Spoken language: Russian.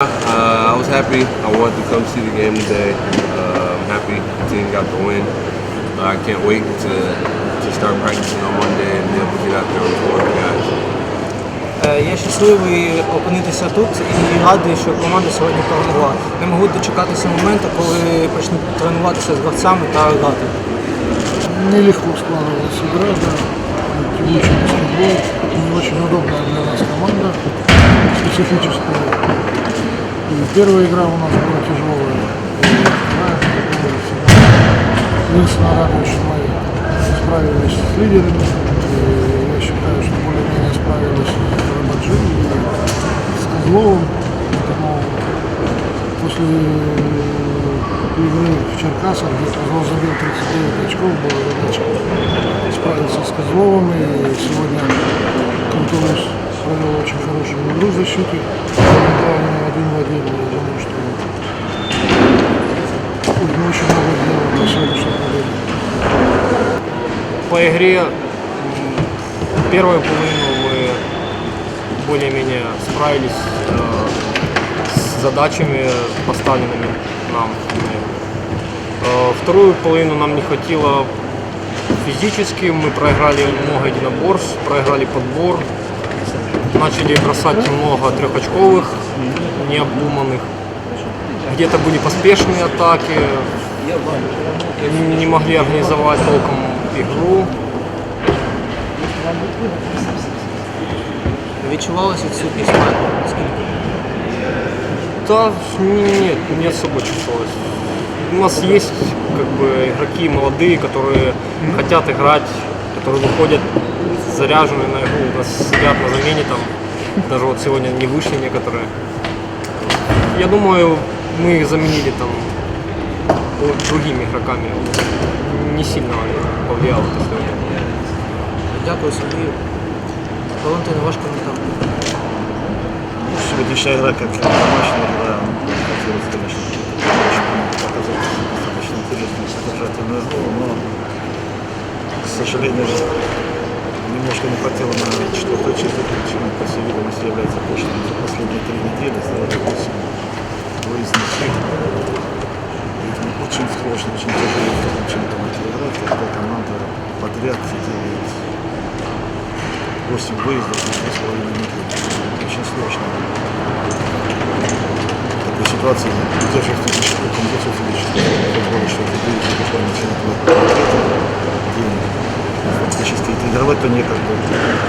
Uh, I was happy. I wanted to come see the game today. Uh, I'm happy the team got the win. Uh, I can't wait to to start practicing on Monday and be able to get out there and support the guys. Е, Я щасливий опинитися тут і радий, що команда сьогодні перемогла. Не можу дочекатися моменту, коли почну тренуватися з гравцями та грати. Нелегко складывалась игра, да. Тягучий баскетбол. Не очень удобная для нас команда, специфическая. И первая игра у нас была тяжелая. Единственное, радует, что мы справились с лидерами. Я считаю, что более-менее справились с Рабаджи и с Козловым. Поэтому после игры в Черкасах, где Козлов забил 39 очков, была задача справиться с Козловым. И сегодня Кантулус провел очень хорошую игру в защите. Я думаю, что очень много сделали для сегодняшней победы. По игре первую половину мы более-менее справились э, с задачами, поставленными нам. Э, вторую половину нам не хватило физически, мы проиграли много единоборств, проиграли подбор, начали бросать много трехочковых, необдуманных. Где-то были поспешные атаки, не могли организовать толком игру. Відчувалася відсутність мене. Наскільки? Да, нет, не особо чувствовалось. У нас есть как бы игроки молодые, которые хотят играть, которые выходят заряженные на игру, нас сидят на замене там, даже вот сегодня не вышли некоторые. Я думаю, мы их заменили там вот другими игроками. Не сильно повлияло то, что Дякую Сергію. Валентин, ваш коментар. Сегодняшняя игра, как и домашняя игра, хотелось, конечно, показать достаточно интересную содержательную игру, но, к сожалению, немножко не хватило на четвертую четверть, чем, по всей видимости, является прошлым. За последние три недели сделали 8 выездных. И очень сложно, очень тяжело чемпионате играть, когда команда подряд делает 8 выездов за 2,5 недели. Очень сложно. В такой ситуации держать физически, кондицию физическую, Фактически это некогда.